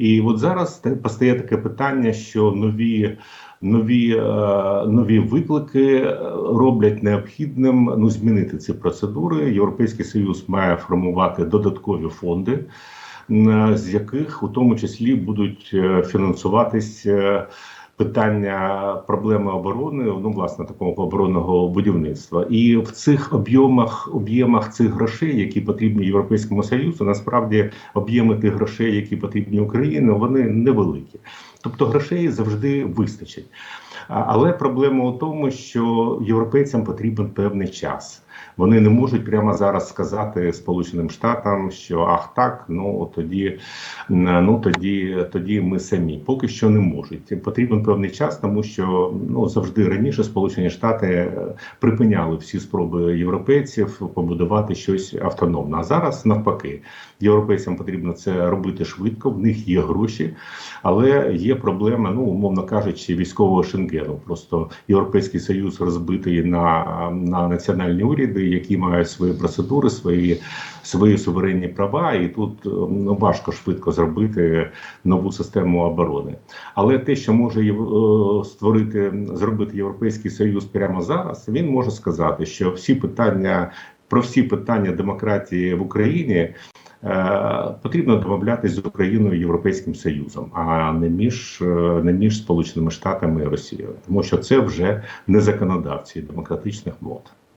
І от зараз постає таке питання, що нові. Нові е, нові виклики е, роблять необхідним ну змінити ці процедури. Європейський союз має формувати додаткові фонди, з яких у тому числі будуть е, фінансуватись питання проблеми оборони, ну власне такого оборонного будівництва. І в цих об'ємах об'ємах цих грошей, які потрібні європейському союзу, насправді об'єми тих грошей, які потрібні Україні, вони невеликі. Тобто грошей завжди вистачить. Але проблема у тому, що європейцям потрібен певний час. Вони не можуть прямо зараз сказати Сполученим Штатам, що ах так, ну тоді, ну тоді, тоді ми самі. Поки що не можуть. Потрібен певний час, тому що ну завжди раніше Сполучені Штати е, припиняли всі спроби європейців побудувати щось автономне. А зараз навпаки, європейцям потрібно це робити швидко. В них є гроші, але є проблема, ну умовно кажучи, військового шенгену. Просто європейський союз розбитий на, на національні уряди, які мають свої процедури, свої свої суверенні права, і тут ну, важко швидко зробити нову систему оборони. Але те, що може е, створити зробити європейський союз прямо зараз, він може сказати, що всі питання про всі питання демократії в Україні. Е, Потрібно домовлятися з Україною Європейським Союзом, а не між е, не між Сполученими Штатами і Росією, тому що це вже не законодавці демократичних мод.